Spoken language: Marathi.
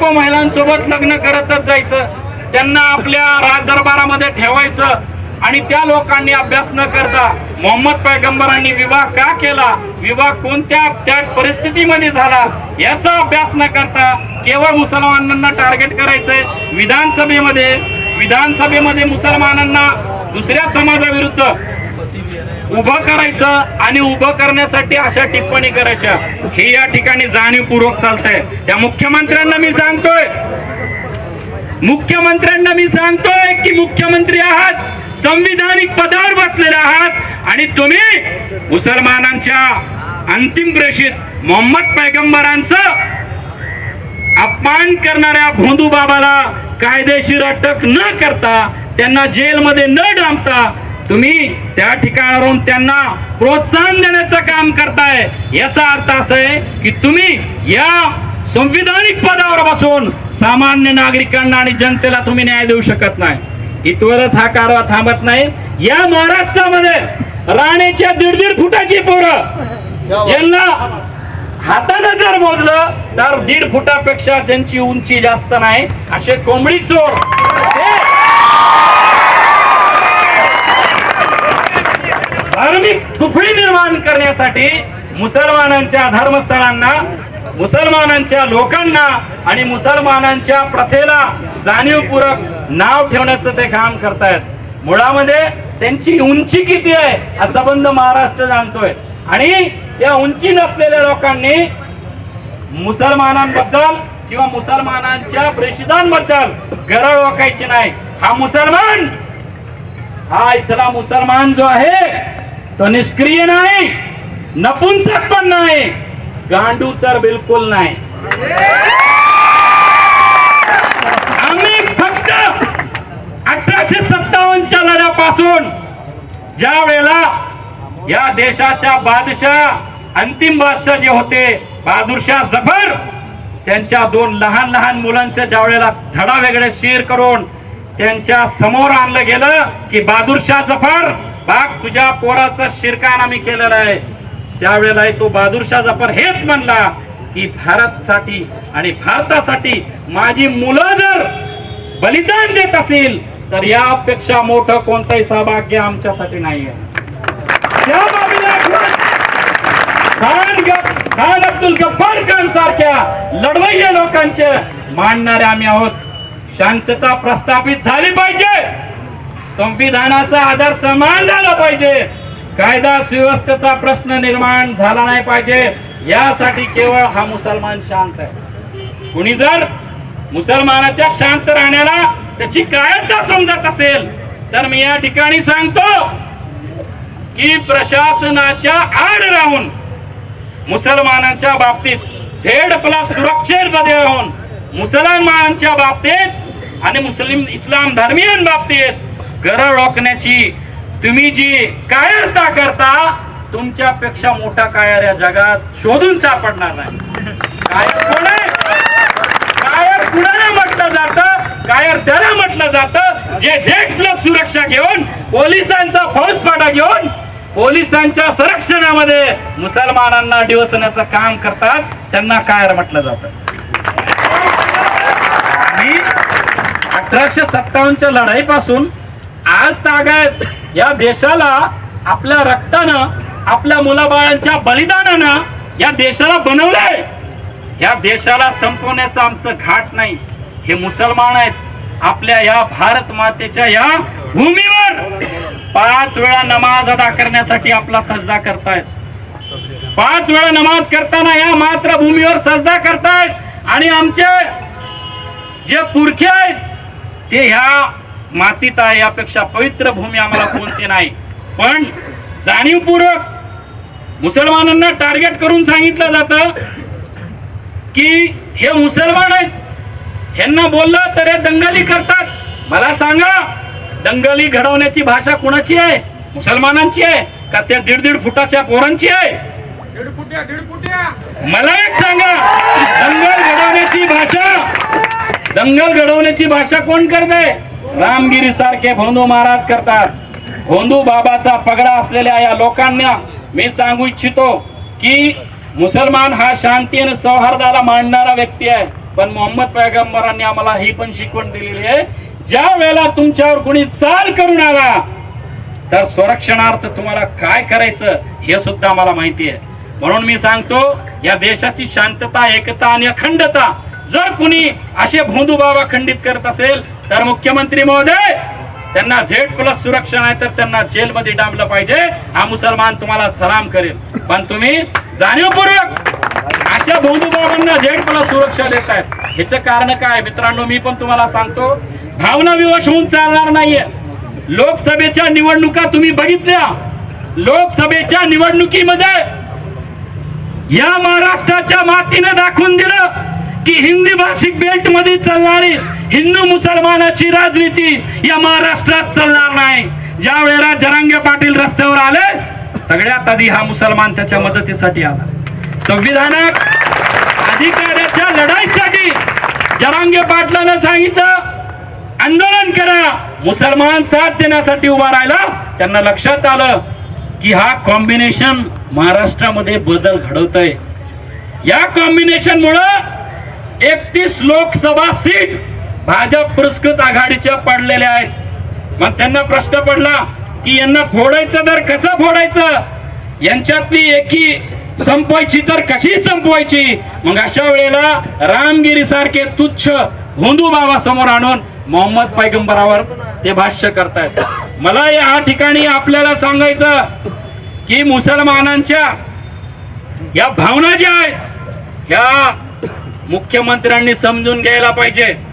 महिला महिलांसोबत लग्न करतच जायचं. त्यांना आपल्या राजदरबारामध्ये ठेवायचं. आणि त्या लोकांनी अभ्यास न करता मोहम्मद पैगंबरांनी विवाह का केला? विवाह कोणत्या त्या परिस्थितीमध्ये झाला? याचा अभ्यास न करता केवळ मुसलमानांना टार्गेट करायचंय विधानसभेमध्ये. विधानसभेमध्ये मुसलमानांना दुसऱ्या समाजाविरुद्ध उभं करायचं आणि उभं करण्यासाठी अशा टिप्पणी करायच्या. हे या ठिकाणी जाणीवपूर्वक चालतंय. त्या मुख्यमंत्र्यांना मी सांगतोय. मुख्यमंत्र्यांना मी सांगतोय की मुख्यमंत्री आहात संविधानिक पदावर बसलेले आहात आणि तुम्ही मुसलमानांच्या अंतिम प्रेषित मोहम्मद पैगंबरांचं अपमान करणाऱ्या भोंदू बाबाला कायदेशीर अटक न करता त्यांना जेलमध्ये न डांबता तुम्ही त्या ठिकाणावरून त्यांना प्रोत्साहन देण्याचं काम करताय. याचा अर्थ असा आहे की तुम्ही या संविधानिक पदावर बसून सामान्य नागरिकांना आणि जनतेला तुम्ही न्याय देऊ शकत नाही. इथवरच हा कारवा थांबत नाही. या महाराष्ट्रामध्ये राणेच्या दीड दीड फुटाची पोरं. ज्यांना हातानं जर मोजलं तर दीड फुटापेक्षा ज्यांची उंची जास्त नाही असे कोंबडी चोर धार्मिक तुफळी निर्माण करण्यासाठी मुसलमानांच्या धर्मस्थळांना मुसलमानांच्या लोकांना आणि मुसलमानांच्या प्रथेला जाणीवपूर्वक नाव ठेवण्याचं ते काम करतायत. मुळामध्ये त्यांची उंची किती आहे हा संबंध महाराष्ट्र जाणतोय. आणि त्या उंची नसलेल्या लोकांनी मुसलमानांबद्दल किंवा मुसलमानांच्या प्रेषितांबद्दल गरळ ओळखायची नाही. हा मुसलमान हा इथला मुसलमान जो आहे तो निष्क्रिय नाही नपुंसक पण नाही गांडू तर बिलकुल नाही. आम्ही फक्त अठराशे सत्तावन्नच्या लढ्यापासून ज्या वेळेला या देशाच्या बादशाह अंतिम बादशाह जे होते बहादूरशाह जफर त्यांच्या दोन लहान लहान मुलांच्या ज्या वेळेला धडा वेगळे शेर करून त्यांच्यासमोर आणलं गेलं की बहादूरशाह जफर बाग तुझ्या पोराचा शिरकान आम्ही केलेला आहे. त्यावेळेला तो बहादूरशाह जफर हेच म्हणला की भारतसाठी आणि भारतासाठी माझी मुलं जर बलिदान देत असेल तर यापेक्षा मोठं कोणतंही सहभाग्य आमच्यासाठी नाहीये त्या खान अब्दुल गफ्फार खान सारख्या लढवय्या लोकांचे मांडणारे आम्ही आहोत. शांतता प्रस्थापित झाली पाहिजे. संविधानाचा आधार समान झाला पाहिजे. कायदा सुव्यवस्थेचा प्रश्न निर्माण झाला नाही पाहिजे. यासाठी केवळ हा मुसलमान शांत आहे. कुणी जर मुसलमानाच्या शांत राहण्याला त्याची कायदा समजत असेल तर मी या ठिकाणी सांगतो की प्रशासनाच्या आड राहून मुसलमानांच्या बाबतीत झेड प्लस सुरक्षेमध्ये राहून मुसलमानांच्या बाबतीत आणि मुस्लिम इस्लाम धर्मीयां बाबतीत गरळ रोखण्याची. तुम्ही जी कायरता करता तुमच्यापेक्षा मोठा कायर या जगात शोधून सापडणार नाही. कायर कोण आहे कायर कुणाला म्हटलं जातं कायर त्याला म्हटलं जातं जे झेड प्लस सुरक्षा घेऊन पोलिसांचा फौजफाटा घेऊन पोलिसांच्या संरक्षणामध्ये मुसलमानांना डिवचण्याचं काम करतात त्यांना कायर म्हटलं जात. अठराशे सत्तावन्नच्या लढाईपासून आज तागत या देशाला आपल्या रक्तानं आपल्या मुलाबाळांच्या बलिदानानं या देशाला बनवलंय. या देशाला संपवण्याचं आमचं घाट नाही. हे मुसलमान आहेत. आपल्या या भारत मातेच्या या भूमीवर पाच वेळा नमाज अदा करण्यासाठी आपला सजदा करतायत. पाच वेळा नमाज करताना या मातृभूमीवर सजदा करतायत. आणि आमचे जे पुरखे आहेत ते ह्या मातीत आहे यापेक्षा पवित्र भूमी आम्हाला कोणती नाही. पण जाणीवपूर्वक मुसलमानांना टार्गेट करून सांगितलं जातं की हे मुसलमान आहेत. ह्यांना बोललं तर हे दंगली करतात. मला सांगा दंगली घडवण्याची भाषा कुणाची आहे? मुसलमानांची आहे का त्या दीड दीड फुटाच्या पोरांची आहे? मला एक सांगा दंगल घडवण्याची भाषा दंगल घडवण्याची भाषा कोण करते? रामगिरी सारखे भोंदू महाराज करतात. भोंदू बाबाचा पगडा असलेल्या या लोकांना मी सांगू इच्छितो की मुसलमान हा शांती आणि सौहार्दाला मांडणारा व्यक्ती आहे. पण मोहम्मद पैगंबरांनी आम्हाला ही पण शिकवण दिलेली आहे. ज्या वेळेला तुमच्यावर कोणी चाल करून आला तर संरक्षणार्थ तुम्हाला काय करायचं हे सुद्धा मला माहिती आहे. म्हणून मी सांगतो या देशाची शांतता एकता आणि अखंडता जर कुणी असे भोंदू बाबा खंडित करत असेल तर मुख्यमंत्री महोदय त्यांना झेड प्लस सुरक्षा नाही तर त्यांना जेलमध्ये डांबलं पाहिजे. हा मुसलमान तुम्हाला सलाम करेल. पण तुम्ही जाणीवपूर्वक अशा भोंदू बाबांना झेड प्लस सुरक्षा देत आहेत ह्याचं कारण काय? मित्रांनो मी पण तुम्हाला सांगतो भावना विवश होऊन चालणार नाहीये. लोकसभेच्या निवडणुका तुम्ही बघितल्या. लोकसभेच्या निवडणुकीमध्ये या महाराष्ट्राच्या मातीने दाखवून दिलं. की हिंदी भाषिक बेल्टमध्ये चालणारी हिंदू मुसलमानाची राजनीती या महाराष्ट्रात चालणार नाही. ज्या वेळेला जरांगे पाटील रस्त्यावर आले सगळ्यात आधी हा मुसलमान त्याच्या मदतीसाठी आला. संविधानात अधिकाराच्या लढाईसाठी जरांगे पाटलानं सांगितलं आंदोलन करा मुसलमान साथ देण्यासाठी उभा राहिला. त्यांना लक्षात आलं की हा कॉम्बिनेशन महाराष्ट्रामध्ये बदल घडवत आहे या कॉम्बिनेशन मुळे एकतीस लोकसभा सीट भाजप पुरस्कृत आघाडीच्या पडलेल्या आहेत. मग त्यांना प्रश्न पडला की यांना फोडायचं तर कसं फोडायचं? यांच्यातली एकी संपवायची तर कशी संपवायची? मग अशा वेळेला रामगिरी सारखे तुच्छ होंदू बाबा समोर आणून मोहम्मद पैगंबरावर ते भाष्य करतायत. मला या ठिकाणी आपल्याला सांगायचं की मुसलमानांच्या या भावना ज्या आहेत या मुख्यमंत्र्यांनी समजून घ्यायला पाहिजे.